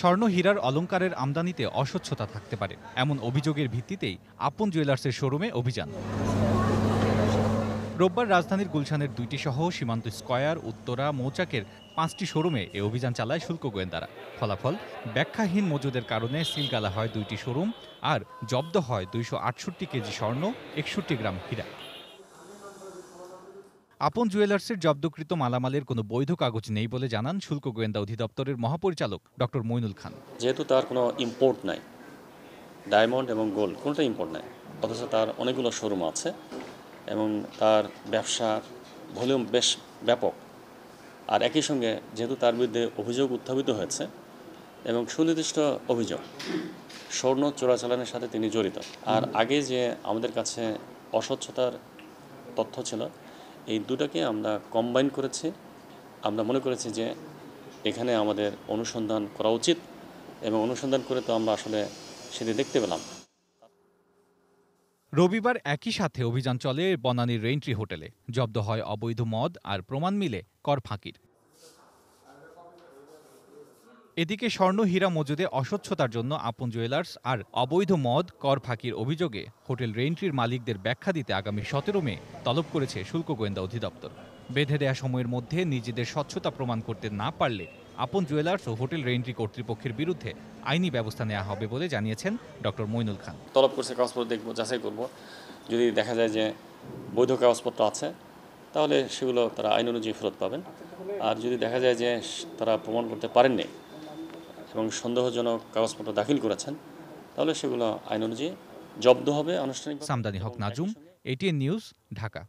স্বর্ণ হীরার অলংকারের আমদানিতে অস্বচ্ছতা থাকতে পারে, এমন অভিযোগের ভিত্তিতেই আপন জুয়েলার্সের শোরুমে অভিযান। রোববার রাজধানীর গুলশানের দুইটি সহ সীমান্ত স্কয়ার, উত্তরা, মৌচাকের পাঁচটি শোরুমে এ অভিযান চালায় শুল্ক গোয়েন্দারা। ফলাফল, ব্যাখ্যাহীন মজুদের কারণে সিলগালা হয় দুইটি শোরুম আর জব্দ হয় দুইশো আটষট্টি কেজি স্বর্ণ, একষট্টি গ্রাম হীরা। আপন জুয়েলার্সের জব্দকৃত মালামালের কোনো বৈধ কাগজ নেই বলে জানান শুল্ক গোয়েন্দা অধিদপ্তরের মহাপরিচালক ডক্টর মইনুল খান। যেহেতু তার কোনো ইম্পোর্ট নাই, ডায়মন্ড এবং গোল্ড কোনোটা ইম্পোর্ট নাই, অথচ তার অনেকগুলো শোরুম আছে এবং তার ব্যবসার ভলিউম বেশ ব্যাপক। আর একই সঙ্গে যেহেতু তার বিরুদ্ধে অভিযোগ উত্থাপিত হয়েছে এবং সুনির্দিষ্ট অভিযোগ, স্বর্ণ চোরাচালানের সাথে তিনি জড়িত। আর আগে যে আমাদের কাছে অস্বচ্ছতার তথ্য ছিল এই দুটাকে আমরা কম্বাইন করেছি। আমরা মনে করেছি যে এখানে আমাদের অনুসন্ধান করা উচিত এবং অনুসন্ধান করে তো আমরা আসলে সেটি দেখতে পেলাম। রবিবার একই সাথে অভিযান চলে বনানীর রেইনট্রি হোটেলে জব্দ হয় অবৈধ মদ আর প্রমাণ মিলে কর ফাঁকির। এদিকে স্বর্ণ হীরা মজুদে অস্বচ্ছতার জন্য আপন জুয়েলার্স আর অবৈধ মদ, কর ফাঁকির অভিযোগে হোটেল রেইনট্রির মালিকদের ব্যাখ্যা দিতে আগামী সতেরো মে তলব করেছে শুল্ক গোয়েন্দা অধিদপ্তর। বেঁধে দেয়া সময়ের মধ্যে নিজেদের স্বচ্ছতা প্রমাণ করতে না পারলে আপন জুয়েলার্স ও হোটেল রেইনট্রি কর্তৃপক্ষের বিরুদ্ধে আইনি ব্যবস্থা নেওয়া হবে বলে জানিয়েছেন ডক্টর মইনুল খান। তলব করছে কাগজপত্র দেখব, যাচাই করব। যদি দেখা যায় যে বৈধ কাগজপত্র আছে, তাহলে সেগুলো তারা আইন অনুযায়ী ফেরত পাবেন। আর যদি দেখা যায় যে তারা প্রমাণ করতে পারেননি এবং সন্দেহজনক কাগজপত্র দাখিল করেছেন, তাহলে সেগুলো আইন অনুযায়ী জব্দ হবে আনুষ্ঠানিক সামদানি হক নাজুম, এটিএন নিউজ, ঢাকা।